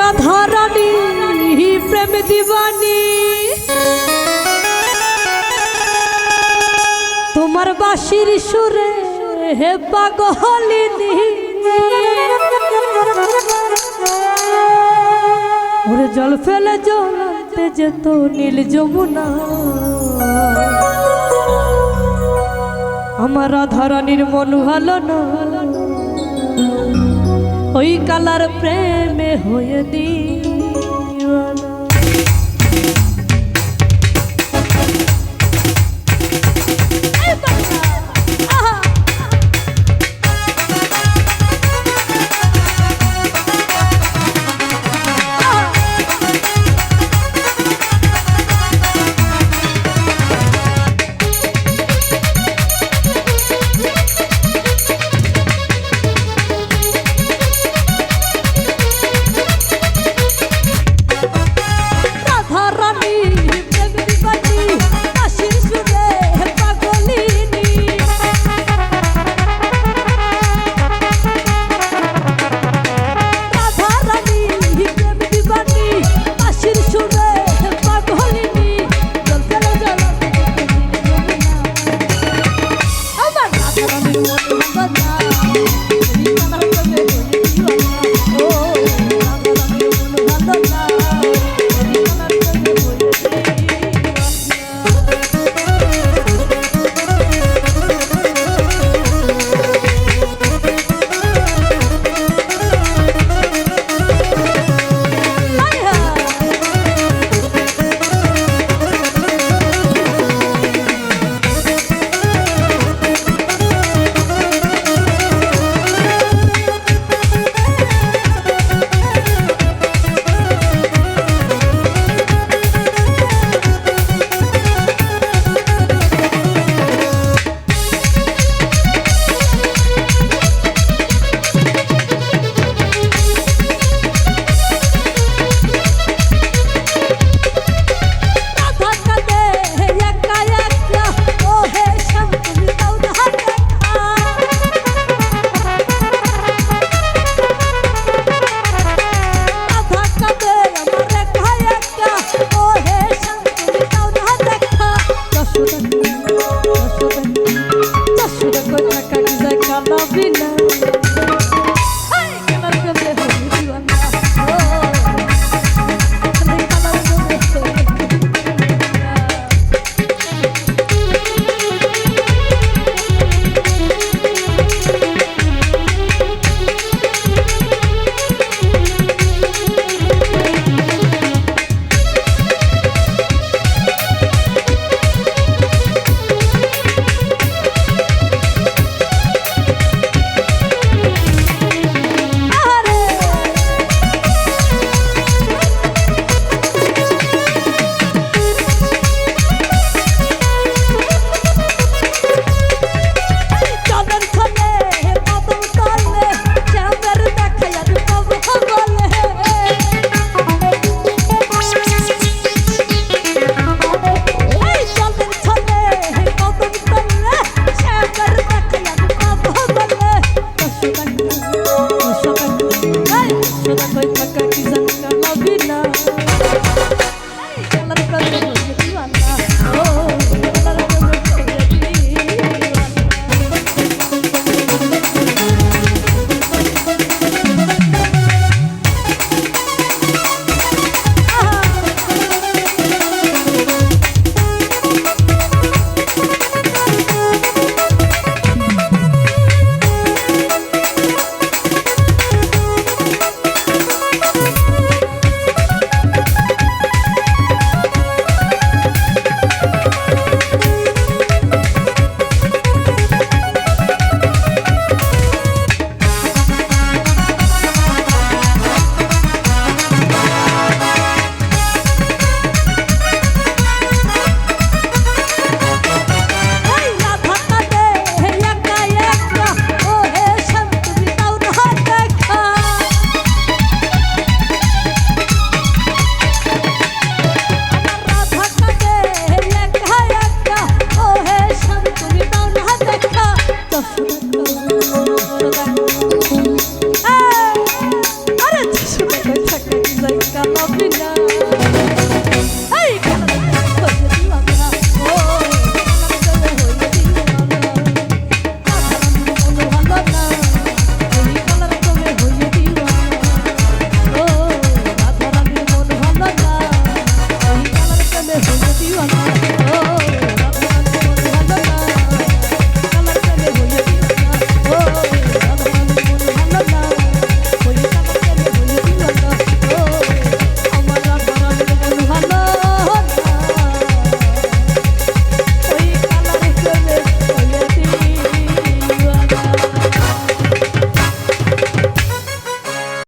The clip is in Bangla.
রাধারানী প্রেম দিবানী। তোমার বাসির সুরে হে পাগলিনী। ওরে জল ফেলে জলতে যেত নীল যমুনা। আমার রাধারানীর মন না ওই কালার প্রেমে হয়ে দিই